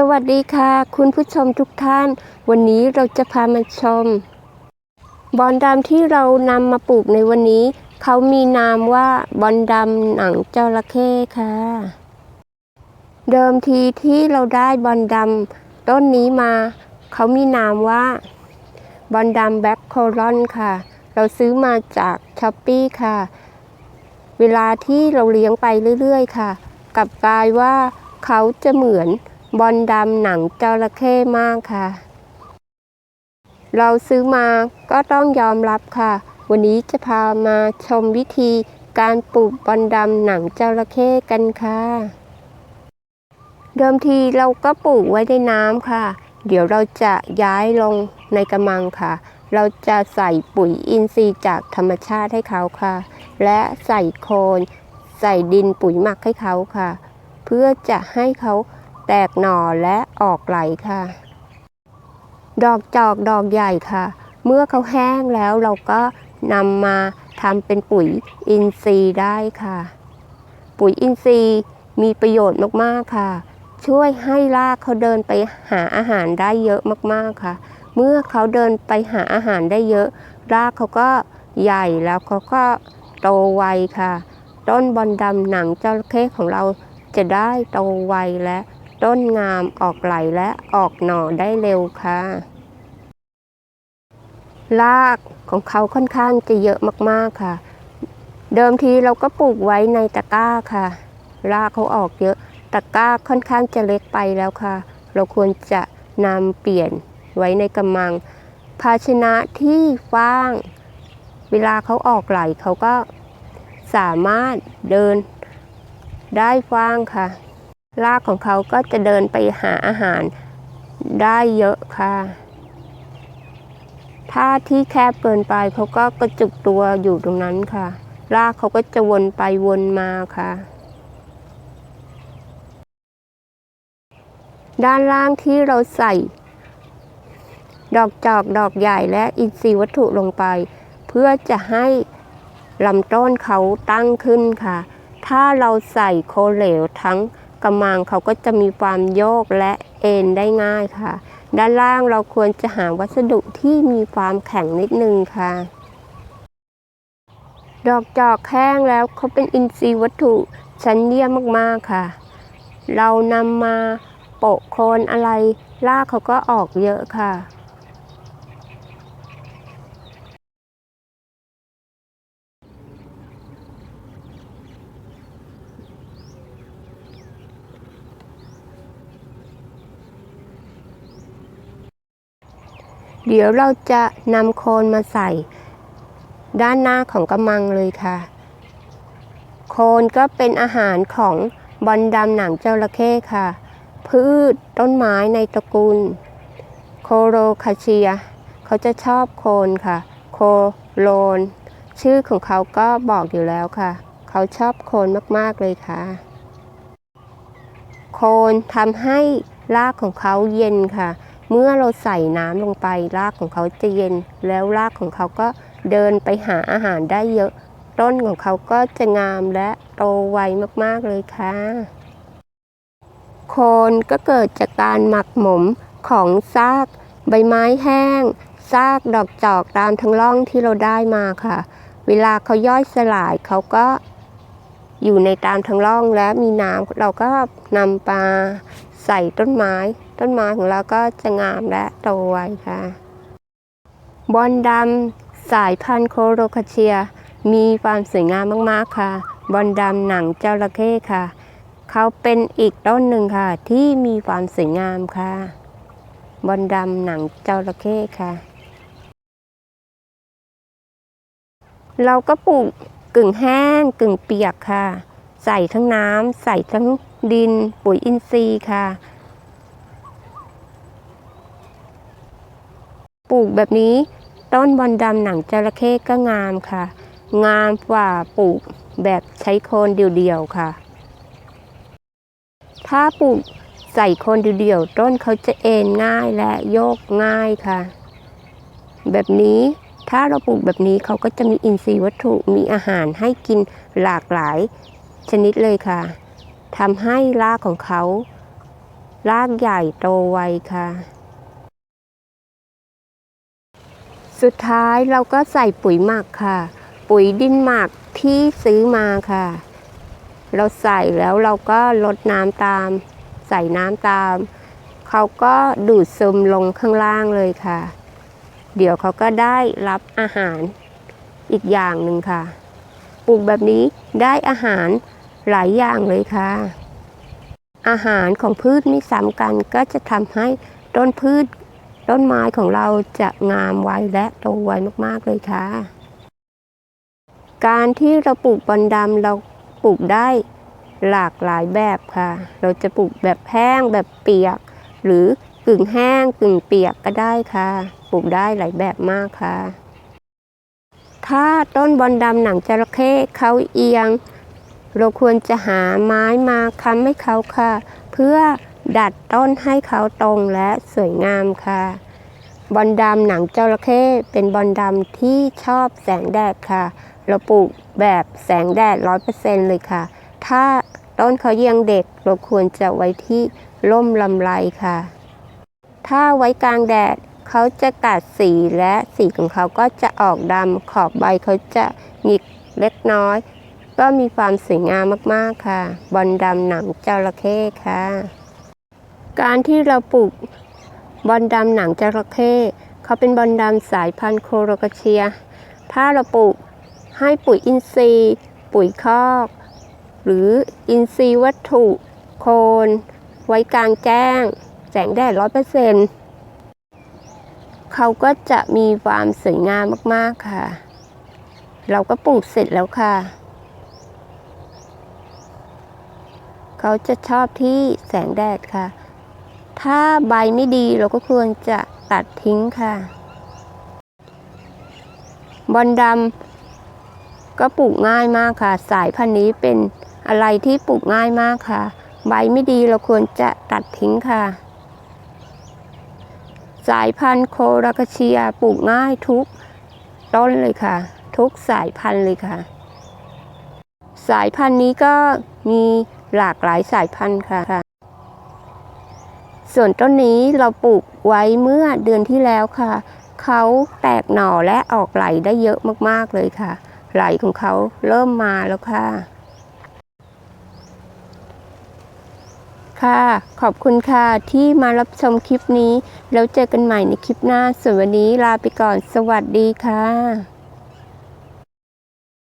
สวัสดีค่ะ คุณผู้ชมทุกท่าน วันนี้เราจะพามาชม บอนดำที่เรานำมาปลูกในวันนี้ เขามีนามว่าบอนดำหนังจระเข้ค่ะ เดิมทีที่เราได้บอนดำต้นนี้มา เขามีนามว่าบอนดำแบ็คโคลอนค่ะ เราซื้อมาจากช้อปปี้ค่ะ เวลาที่เราเลี้ยงไปเรื่อยๆ ค่ะ กลับกลายว่าเขาจะเหมือน บอลดำหนังจระเข้มากค่ะ เราซื้อมาก็ต้องยอมรับค่ะ วันนี้จะพามาชมวิธีการปลูกบอลดำหนังจระเข้กันค่ะเดิมทีเราก็ปลูกไว้ในน้ำค่ะ เดี๋ยวเราจะย้ายลงในกระมังค่ะ เราจะใส่ปุ๋ยอินทรีย์จากธรรมชาติให้เขาค่ะ และใส่โคน ใส่ดินปุ๋ยหมักให้เขาค่ะ เพื่อจะให้เขา แตกหน่อและออกไหลค่ะ ดอกจอกดอกใหญ่ค่ะ เมื่อเขาแห้งแล้วเราก็นำมาทำเป็นปุ๋ยอินทรีย์ได้ค่ะ ปุ๋ยอินทรีย์มีประโยชน์มากๆค่ะ ช่วยให้รากเขาเดินไปหาอาหารได้เยอะมากๆค่ะ เมื่อเขาเดินไปหาอาหารได้เยอะ รากเขาก็ใหญ่แล้วเขาก็โตไวค่ะ ต้นบอลดำหนังจระเข้ของเราจะได้โตไวและ ต้นงามออกไหลและออกหน่อได้เร็วค่ะ รากของเขาค่อนข้างจะเยอะมากๆค่ะ เดิมทีเราก็ปลูกไว้ในตะกร้าค่ะ รากเขาออกเยอะตะกร้าค่อนข้างจะเล็กไปแล้วค่ะ เราควรจะนำเปลี่ยนไว้ในกำมัง ภาชนะที่ฟ้าง เวลาเขาออกไหลเขาก็สามารถเดินได้ฟ้างค่ะ รากของเขาก็จะเดินไปหาอาหารได้เยอะค่ะ ถ้าที่แคบเกินไปเขาก็กระจุกตัวอยู่ตรงนั้นค่ะ รากเขาก็จะวนไปวนมาค่ะ ด้านล่างที่เราใส่ ดอกจอกดอกใหญ่และอินทรีย์วัตถุลงไป เพื่อจะให้ลำต้นเขาตั้งขึ้นค่ะ ถ้าเราใส่โคเหลวทั้ง กำมังเขาก็จะมีความโยกและเอ็นได้ง่ายค่ะ ด้านล่างเราควรจะหาวัสดุที่มีความแข็งนิดนึงค่ะ ดอกจอกแห้งแล้วเขาเป็นอินทรีย์วัตถุชั้นเยี่ยมมากๆค่ะ เรานำมาโปะโคนอะไรรากเขาก็ออกเยอะค่ะ เดี๋ยวเราจะนำโคนมาใส่ ด้านหน้าของกระมังเลยค่ะ โคนก็เป็นอาหารของบอลดำหนังจระเข้ค่ะ พืชต้นไม้ในตระกูล โคโรคาเชีย เขาจะชอบโคนค่ะ โคโลน ชื่อของเขาก็บอกอยู่แล้วค่ะ เขาชอบโคนมากๆเลยค่ะ โคนทำให้รากของเขาเย็นค่ะ เมื่อเราใส่น้ำลงไปรากของเขาจะเย็น แล้วรากของเขาก็เดินไปหาอาหารได้เยอะ ต้นของเขาก็จะงามและโตไวมากๆเลยค่ะ โคนก็เกิดจากการหมักหมมของซาก ใบไม้แห้ง ซากดอกจอกตามทั้งร่องที่เราได้มาค่ะ เวลาเขาย่อยสลายเขาก็อยู่ในตามทั้งร่องและมีน้ำเราก็นำมาใส่ต้นไม้ ต้นไม้ของเราก็จะงามและโตไวค่ะ บอลดำสายพันธุ์โคโรคาเชีย มีความสวยงามมากๆค่ะ บอลดำหนังจระเข้ค่ะ เขาเป็นอีกต้นหนึ่งค่ะ ที่มีความสวยงามค่ะ บอลดำหนังจระเข้ค่ะ เราก็ปลูกกึ่งแห้งกึ่งเปียกค่ะ ใส่ทั้งน้ำใส่ทั้งดินปุ๋ยอินทรีย์ค่ะ ปลูกแบบนี้ ต้นบอลดำหนังจระเข้ก็งามค่ะ งามกว่าปลูกแบบใช้โคนเดี่ยวๆค่ะ ถ้าปลูกใส่โคนเดี่ยวๆต้นเขาจะเอ็นง่ายและโยกง่ายค่ะ แบบนี้ถ้าเราปลูกแบบนี้เขาก็จะมีอินทรีย์วัตถุมีอาหารให้กินหลากหลายชนิดเลยค่ะทำให้รากของเขา รากใหญ่โตไวค่ะ สุดท้ายเราก็ใส่ปุ๋ยหมักค่ะ ปุ๋ยดินหมักที่ซื้อมาค่ะ เราใส่แล้วเราก็ลดน้ำตาม ใส่น้ำตาม เขาก็ดูดซึมลงข้างล่างเลยค่ะ เดี๋ยวเขาก็ได้รับอาหารอีกอย่างหนึ่งค่ะ ปลูกแบบนี้ได้อาหารหลายอย่างเลยค่ะ อาหารของพืชไม่ซ้ำกันก็จะทำให้ต้นพืช ต้นไม้ของเราจะงามไวและโตไวมากๆเลยค่ะ การที่เราปลูกบอนดำเราปลูกได้หลากหลายแบบค่ะ เราจะปลูกแบบแห้งแบบเปียก หรือกึ่งแห้งกึ่งเปียกก็ได้ค่ะ ปลูกได้หลายแบบมากค่ะ ถ้าต้นบอนดำหนังจระเข้เขาเอียง เราควรจะหาไม้มาค้ำให้เขาค่ะ เพื่อ ดัดต้นให้เขาตรงและสวยงามค่ะ บอนดำหนังจระเข้เป็นบอนดำที่ชอบแสงแดดค่ะ เราปลูกแบบแสงแดดร้อยเปอร์เซ็นเลยค่ะ ถ้าต้นเขายังเด็กเราควรจะไว้ที่ร่มลำไรค่ะ ถ้าไว้กลางแดดเขาจะกัดสีและสีของเขาก็จะออกดำขอบใบเขาจะหงิกเล็กน้อย ก็มีความสวยงามมาก ๆ ค่ะ บอลดำหนังจระเข้ค่ะ การที่เราปลูกบอลดำหนังจระเข้เขาเป็นบอลดำสายพันธุ์โคโรกเชีย ถ้าเราปลูกให้ปุ๋ยอินทรีย์ ปุ๋ยคอก หรืออินทรีย์วัตถุโคน ไว้กลางแจ้ง แสงแดดร้อยเปอร์เซ็นต์เขาก็จะมีความสวยงามมาก ๆ ค่ะ เราก็ปลูกเสร็จแล้วค่ะ เขาจะชอบที่แสงแดดค่ะ ถ้าใบไม่ดีเราก็ควรจะตัดทิ้งค่ะ บอลดำก็ปลูกง่ายมากค่ะ สายพันธุ์นี้เป็นอะไรที่ปลูกง่ายมากค่ะ ใบไม่ดีเราควรจะตัดทิ้งค่ะ สายพันธุ์โคราคาเชียปลูกง่ายทุกต้นเลยค่ะ ทุกสายพันธุ์เลยค่ะ สายพันธุ์นี้ก็มีหลากหลายสายพันธุ์ค่ะ ส่วนต้นนี้เราปลูกไว้เมื่อเดือนที่แล้วค่ะ เขาแตกหน่อและออกไหลได้เยอะมากๆเลยค่ะ ไหลของเขาเริ่มมาแล้วค่ะ ค่ะ ขอบคุณค่ะที่มารับชมคลิปนี้ แล้วเจอกันใหม่ในคลิปหน้าส่วนวันนี้ลาไปก่อนสวัสดีค่ะ